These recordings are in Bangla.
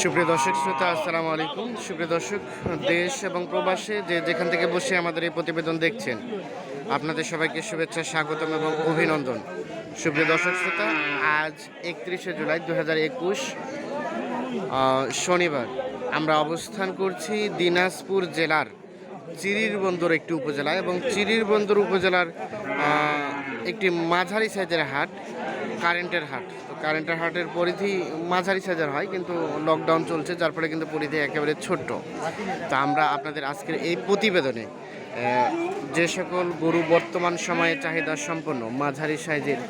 সুপ্রিয় দর্শক, শ্রোতা, আসসালামু আলাইকুম। সুপ্রিয় দর্শক, দেশ এবং প্রবাসে যে যেখান থেকে বসে আমাদের এই প্রতিবেদন দেখছেন, আপনাদের সবাইকে শুভেচ্ছা, স্বাগতম এবং অভিনন্দন। সুপ্রিয় দর্শক, শ্রোতা, আজ একত্রিশে জুলাই দু হাজার একুশ শনিবার। আমরা অবস্থান করছি দিনাজপুর জেলার চিরির বন্দর একটি উপজেলা এবং চিরির বন্দর উপজেলার একটি মাঝারি সাইজের হাট। কারেন্টের হাট। তো কারেন্টের হাটের পরিধি মাঝারি সাজার হয়, কিন্তু লকডাউন চলছে, যার ফলে কিন্তু পরিধি একেবারে ছোট্ট। তা আমরা আপনাদের আজকের এই প্রতিবেদনে যে সকল গরু বর্তমান সময়ে চাহিদা সম্পন্ন, মাঝারি সাইজের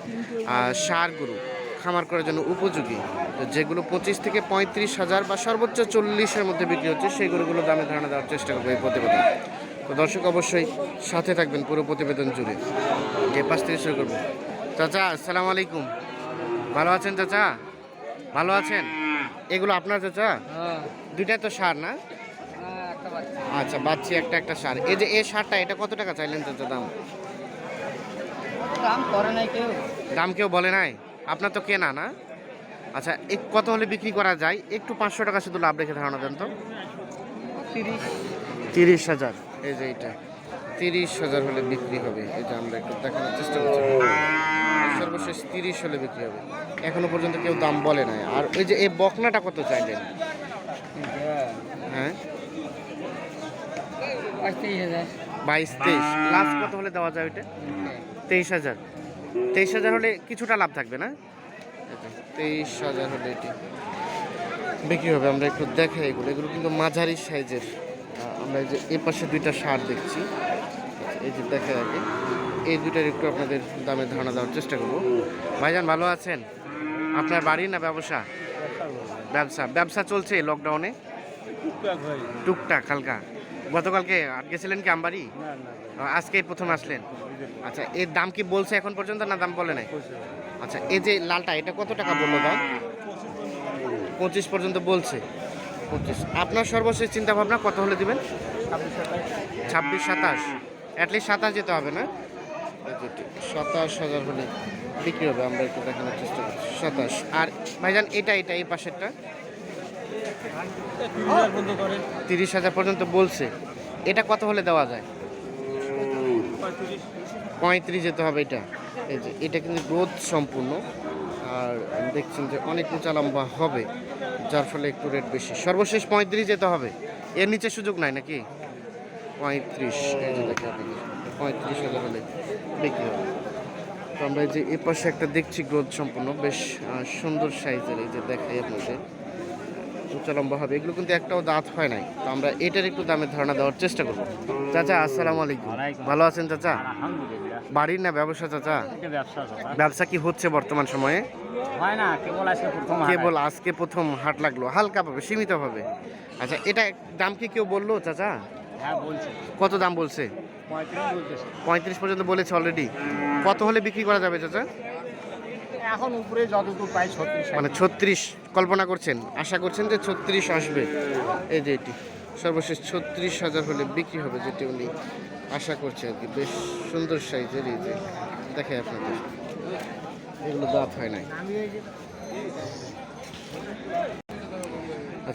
সার গরু খামার করার জন্য উপযোগী, তো যেগুলো পঁচিশ থেকে পঁয়ত্রিশ হাজার বা সর্বোচ্চ চল্লিশের মধ্যে বিক্রি হচ্ছে, সেই গরুগুলো দামে ধারণা দেওয়ার চেষ্টা করব এই প্রতিবেদন। তো দর্শক অবশ্যই সাথে থাকবেন পুরো প্রতিবেদন জুড়ে। যে পাশ থেকে শুরু করব। চাচা, আসসালামু আলাইকুম। ভালো আছেন চাচা? ভালো আছেন? এগুলো আপনার চাচা? দুইটা তো সার না? আচ্ছা বাচ্চি একটা একটা সার। এই যে এই সারটা এটা কত টাকা চাইলেন চাচা দাম? দাম করে নাই কেউ। দাম কেউ বলে নাই? আপনার তো কেনা না? আচ্ছা এক কত হলে বিক্রি করা যায়? একটু পাঁচশো টাকা শুধু লাভ রেখে ধারণা দেন তো। তিরিশ। তিরিশ হাজার। এই যে এটা তিরিশ হাজার হলে বিক্রি হবে এটা আমরা একটু দেখানোর চেষ্টা করছি। সর্বশেষ তিরিশ হলে বিক্রি হবে। এখনও পর্যন্ত কেউ দাম বলে নাই। আর ওই যে এই বকনাটা কত চাইলেন? হ্যাঁ? বাইশ তেইশ। লাভ কত হলে দেওয়া যায় ওইটা? তেইশ হাজার। তেইশ হাজার হলে কিছুটা লাভ থাকবে না? তেইশ হাজার হলে এটি বিক্রি হবে। আমরা একটু দেখাই এগুলো। এগুলো কিন্তু মাঝারি সাইজের। আমরা এই যে এ পাশে দুইটা সার দেখছি। এই যে দেখা আগে এই দুইটার একটু আপনাদের দামে ধারণা দেওয়ার চেষ্টা করব। ভাইজান ভালো আছেন? আপনার বাড়ি না ব্যবসা? ব্যবসা ব্যবসা চলছে লকডাউনে টুকটাক হালকা। গতকালকে গেছিলেন কি আমবাড়ি? আজকে প্রথম আসলেন? আচ্ছা এর দাম কি বলছে এখন পর্যন্ত না দাম বলে নাই? আচ্ছা এই যে লালটা এটা কত টাকা বলল দাম? পঁচিশ পর্যন্ত বলছে। পঁচিশ। আপনার সর্বশেষ চিন্তা ভাবনা কত হলে দিবেন? ছাব্বিশ সাতাশ। অ্যাটলিস্ট সাতাশ যেতে হবে, না? সাতাশ হাজার হলে বিক্রি হবে, আমরা একটু দেখানোর চেষ্টা করছি। সাতাশ। আর ভাইজান, এটা এটা, এই পাশেরটা? তিরিশ হাজার পর্যন্ত বলছে। এটা কত হলে দেওয়া যায়? পঁয়ত্রিশ। যেতে হবে এটা। এই যে, এটা কিন্তু গ্রোথ সম্পূর্ণ। আর দেখছেন যে অনেক উঁচা লম্বা হবে, যার ফলে একটু রেট বেশি। সর্বশেষ পঁয়ত্রিশ যেতে হবে। এর নিচে সুযোগ নাই নাকি? পঁয়ত্রিশ এই যে দেখে পঁয়ত্রিশ হাজার হলে বিক্রি হবে। তো আমরা এই যে এ পাশে একটা দেখছি গ্রোথ সম্পূর্ণ বেশ সুন্দর সাইজের এই যে দেখাই আপনাদের উঁচা লম্বা হবে এগুলো কিন্তু একটাও দাঁত হয় নাই। তো আমরা এটার একটু দামের ধারণা দেওয়ার চেষ্টা করব। চাচা আসসালামু আলাইকুম। ভালো আছেন চাচা? বাড়ির না ব্যবসা চাচা? ব্যবসা কি হচ্ছে বর্তমান সময়ে? হয় না কেবল আজকে প্রথম হাট। আজকে প্রথম হাট লাগল হালকা পাবে সীমিত আচ্ছা এটা দাম কি কেউ বলল চাচা? কত দাম বলছে? পঁয়ত্রিশ পর্যন্ত বলেছে অলরেডি কত হলে বিক্রি করা যাবে চাচা? এখন উপরে যতদূর পাই ছত্রিশ। মানে ছত্রিশ কল্পনা করছেন? আশা করছেন যে ছত্রিশ আসবে। এই যে এটি। সর্বশেষ ছত্রিশ হাজার হলে বিক্রি হবে যেটি উনি আশা করছে আর কি। বেশ সুন্দর সাইজের এই যে। দেখে আপনাদের। এগুলো দাঁত হয় নাই।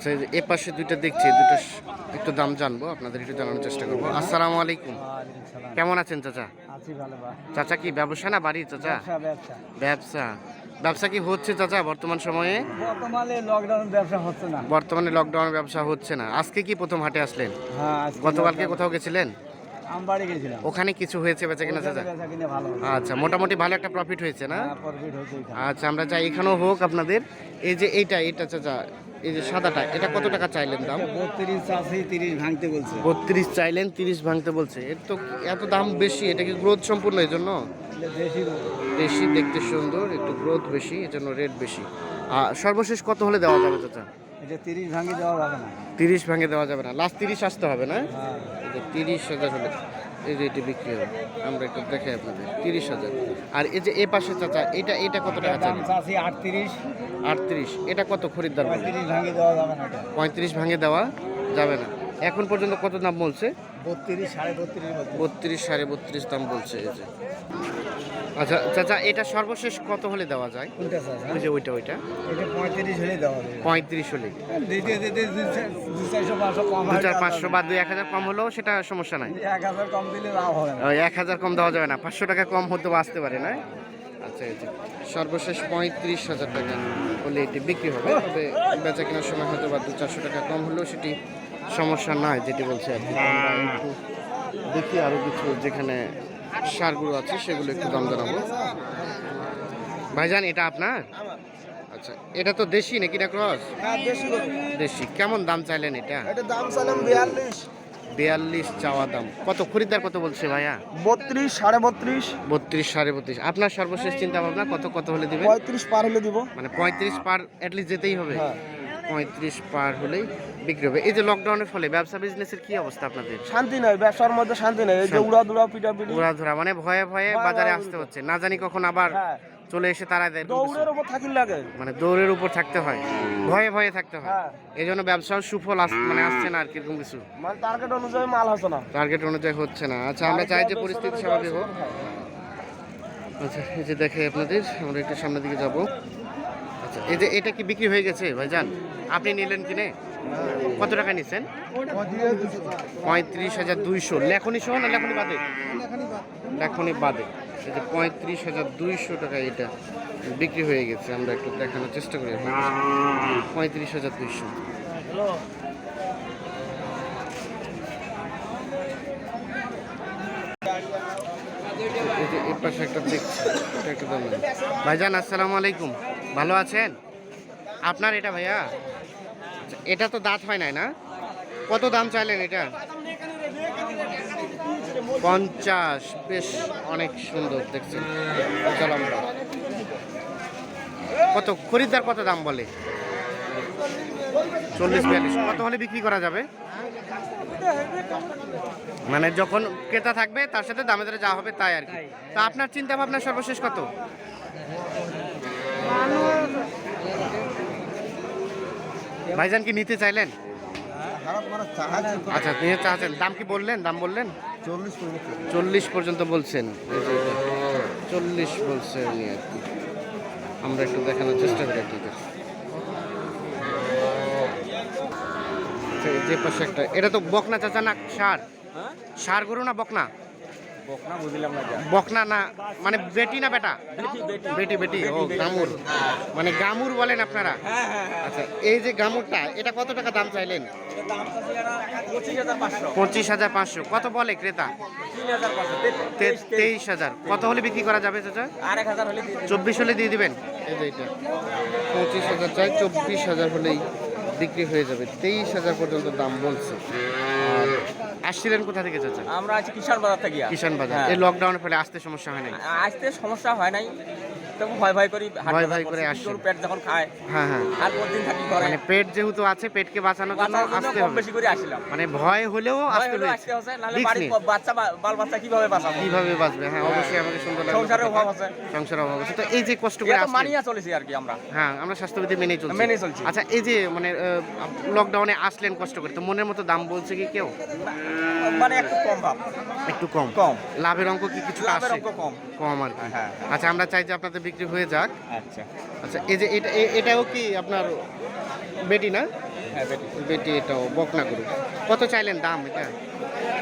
আচ্ছা এ পাশে দুইটা দেখছি দুটো একটু দাম জানব আপনাদের একটু জানানোর চেষ্টা করব। আসসালামু আলাইকুম। কেমন আছেন চাচা? চাচা কি ব্যবসা না বাড়ি চাচা? ব্যবসা ব্যবসা। কি হচ্ছে চাচা বর্তমান সময়ে? বর্তমানে লকডাউন ব্যবসা হচ্ছে না। বর্তমানে ব্যবসা হচ্ছে না। আজকে কি প্রথম হাটে আসলেন? হ্যাঁ গতকালকে কোথাও গেছিলেন? গেছিলাম। ওখানে কিছু হয়েছে বেচা কিনা চাচা। আচ্ছা মোটামুটি ভালো একটা প্রফিট হয়েছে না? হ্যাঁ। আচ্ছা আমরা চাই এখানেও হোক আপনাদের। এই যে এইটা এইটা চাচা এই যে সাদাটা এটা কত টাকা চাইলেন দাম? বত্রিশ চাষি তিরিশ ভাঙতে বলছে। বত্রিশ চাইলেন তিরিশ ভাঙতে বলছে। এর তো এত দাম বেশি এটা কি গ্রোথ সম্পূর্ণ এই জন্য? দেশি বেশি দেখতে সুন্দর একটু গ্রোথ বেশি এই জন্য রেট বেশি। আর সর্বশেষ কত হলে দেওয়া যাবে চাচা? এটা তিরিশ ভাঙে দেওয়া যাবে না। তিরিশ ভাঙে দেওয়া যাবে না। লাস্ট তিরিশ আসতে হবে না? হ্যাঁ। তিরিশ হাজার হলে এই যে এটি বিক্রি হবে আমরা একটু দেখাই আপনাদের তিরিশ হাজার। আর এই যে এ পাশে চাচা এটা এটা কত টাকা দাম আটত্রিশ। আটত্রিশ এটা কত খরিদ্দার পঁয়ত্রিশ ভাঙে দেওয়া যাবে না পঁয়ত্রিশ ভাঙে দেওয়া যাবে না। এখন পর্যন্ত কত দাম বলছে? বত্রিশ সাড়ে বত্রিশ বত্রিশ সাড়ে বত্রিশ দাম বলছে এই যে। আচ্ছা চাচা এটা সর্বশেষ কত হলে দেওয়া যায়? চাচা। ওই যে ওইটা ওইটা। এটা পঁয়ত্রিশ হলে দেওয়া যাবে পঁয়ত্রিশ হলে দু চার পাঁচশো বা দুই এক হাজার কম হলেও সেটা সমস্যা নাই। এক হাজার কম দিলে লাভ হবে না। এক হাজার কম দেওয়া যাবে না। পাঁচশো টাকা কম হতে আসতে পারে না। আচ্ছা যে সর্বশেষ পঁয়ত্রিশ হাজার টাকা হলে এটি বিক্রি হবে। তবে বেচা কেনার সময় হয়তো বা দু চারশো টাকা কম হলেও সেটি সমস্যা নয় যেটি বলছে আর কি। দেখি আরও কিছু যেখানে সারগুলো আছে সেগুলো একটু দাম জানাব। ভাইজান এটা আপনার? আচ্ছা এটা তো দেশি নাকি না ক্রস? হ্যাঁ দেশি কেমন দাম চাইলেন এটা? দাম বিয়াল্লিশ। বিয়াল্লিশ চাওয়া দাম। কত খরিদ্দার কত বলছে ভাইয়া? বত্রিশ সাড়ে বত্রিশ। বত্রিশ সাড়ে বত্রিশ। আপনার সর্বশেষ চিন্তা ভাবনা কত কত হলে দিবেন? পঁয়ত্রিশ পার হলে দিব। মানে পঁয়ত্রিশ পার অ্যাটলিস্ট যেতেই হবে। হ্যাঁ। পঁয়ত্রিশ পার হলেই বিক্রি হবে। এই যে লকডাউনের ফলে ব্যবসা বিজনেসের কি অবস্থা আপনাদের? শান্তি নাই ব্যবসার মধ্যে শান্তি নাই। এই যে উড়া দুরা পিটা পিটি ঘোরা ধরা মানে ভয়ে ভয়ে বাজারে আসতে হচ্ছে। না জানি কখন আবার হ্যাঁ। চলে এসে তারা দেয় দৌড়ের উপর থাকির লাগে। মানে দৌড়ের উপর থাকতে হয়। ভয়ে ভয়ে থাকতে হয়। হ্যাঁ। এই জন্য ব্যবসাও সুফল মানে আসছে না আর কীরকম কিছু। মানে টার্গেট অনুযায়ী মাল হচ্ছে না। টার্গেট অনুযায়ী হচ্ছে না। আচ্ছা আমরা চাই যে পরিস্থিতি স্বাভাবিক হোক। আচ্ছা এই যে দেখে আপনাদের আমরা একটু সামনের দিকে যাব। আচ্ছা এই যে এটা কি বিক্রি হয়ে গেছে, ভাইজান? আপনি নিলেন কিনে? কত টাকা নিছেন? পঁয়ত্রিশ হাজার দুইশো। লেখনি সহ না লেখনি বাদে? লেখনি বাদে। এই যে পঁয়ত্রিশ হাজার দুইশো টাকা এটা বিক্রি হয়ে গেছে, আমরা একটু দেখানোর চেষ্টা করি। পঁয়ত্রিশ হাজার দুইশো। এর পাশে একটা দেখছি, এটা দাম ভাইজান, আসসালামু আলাইকুম। ভালো আছেন? আপনার এটা ভাইয়া? এটা তো দাঁত হয় নাই না? কত দাম চাইলেন এটা? পঞ্চাশ। বেশ, অনেক সুন্দর আমরা। কত? খরিদ্দার কত দাম বলে? চল্লিশ, বিয়াল্লিশ। কত হলে বিক্রি করা যাবে? মানে যখন ক্রেতা থাকবে, তার সাথে দামে দরে যা হবে তাই আর কি। তা আপনার চিন্তা ভাবনা সর্বশেষ কত? ভাইজান কি নিতে চাইলেন? আচ্ছা নিয়ে চাচ্ছেন। দাম কি বললেন? দাম বললেন? চল্লিশ পর্যন্ত বলছেন। চল্লিশ বলছে উনি আর কি। আমরা একটু দেখানোর চেষ্টা করি ঠিক আছে। আচ্ছা, যে পাশে একটা এটা তো বকনা চাচা না সার? সার গরু না বকনা? বকনা বুঝলাম না বকনা না মানে বেটি না বেটা? বেটি বেটি। ও গামুর। মানে গামুর বলেন আপনারা? হ্যাঁ হ্যাঁ হ্যাঁ। আচ্ছা এই যে গামুরটা এটা কত টাকা দাম চাইলেন? পঁচিশ হাজার পাঁচশো। কত বলে ক্রেতা? তেইশ হাজার। কত হলে বিক্রি করা যাবে চাচা। চব্বিশ হলে দিয়ে দিবেন? এই যে এটা। পঁচিশ হাজার চাই চব্বিশ হাজার হলেই বিক্রি হয়ে যাবে। তেইশ হাজার পর্যন্ত দাম বলছে। আর আসছিলেন কোথা থেকে চাচা? আমরা আছি কিষান বাজার থেকে। কিষান বাজার। হ্যাঁ। এই লকডাউনের ফলে আসতে সমস্যা হয় নাই? আসতে সমস্যা হয় নাই। তবু ভয় ভয় করি ভয় ভয় করে। পেট যখন খায় হ্যাঁ হ্যাঁ। আর থাকি মানে পেট যেহেতু আছে পেটকে বাঁচানোর জন্য আসতে হবে। বেশি করে আসলাম মানে ভয় হলেও আসতে আসতে বাড়ির নিয়ে। বাচ্চা বাল বাচ্চা কীভাবে বাঁচাবো? কীভাবে বাঁচবে? হ্যাঁ অবশ্যই আমাকে সুন্দর লাগল। সংসারের অভাব আছে। সংসারের অভাব আছে। তো এই যে কষ্ট করে মানিয়ে চলেছি আর কি আমরা। হ্যাঁ আমরা স্বাস্থ্যবিধি মেনে চলছি। মেনে চলছি। আচ্ছা এই যে মানে লকডাউনে আসলেন কষ্ট করে তো মনের মতো দাম বলছে কি কেউ? মানে একটু কম ভাব। একটু কম। কম। লাভের অঙ্ক কি কিছু লাভের অঙ্ক কম। কম আর কি। হ্যাঁ আচ্ছা আমরা চাই যে আপনাদের বিক্রি হয়ে যাক। আচ্ছা। আচ্ছা এই যে এটা এ- এটাও কি আপনার বেটি না? হ্যাঁ বেটি। বেটি এটাও বকনা গরু। কত চাইলেন দাম এটা?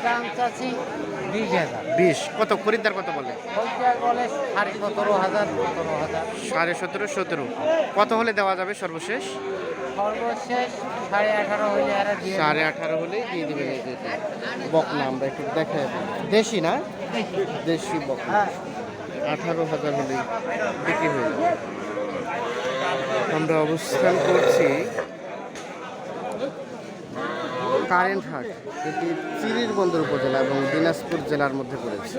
দাম চাচ্ছি বিশ কত? খরিদ্দার কত বলে? পঞ্চাশ বলে সতেরো হাজার হাজার। সাড়ে সতেরো সতেরো। কত হলে দেওয়া যাবে সর্বশেষ? সর্বশেষ সাড়ে আঠারো দেব। সাড়ে আঠারো হলেই দিয়ে দেবেন এই বকনা আমরা একটু দেখাই। দেশি না? দেশি বকনা। হ্যাঁ। আঠারো হাজার হলেই বিক্রি হয়ে যাবে। আমরা অবস্থান করছি কারেন্ট হাট এটি চিরির বন্দর উপজেলা এবং দিনাজপুর জেলার মধ্যে পড়েছে।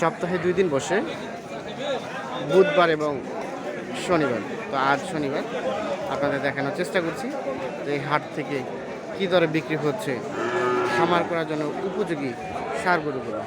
সপ্তাহে দুই দিন বসে। বুধবার এবং শনিবার। তো আজ শনিবার আপনাদের দেখানোর চেষ্টা করছি যে এই হাট থেকে কী দরে বিক্রি হচ্ছে, খামার করার জন্য উপযোগী সার গরুগুলো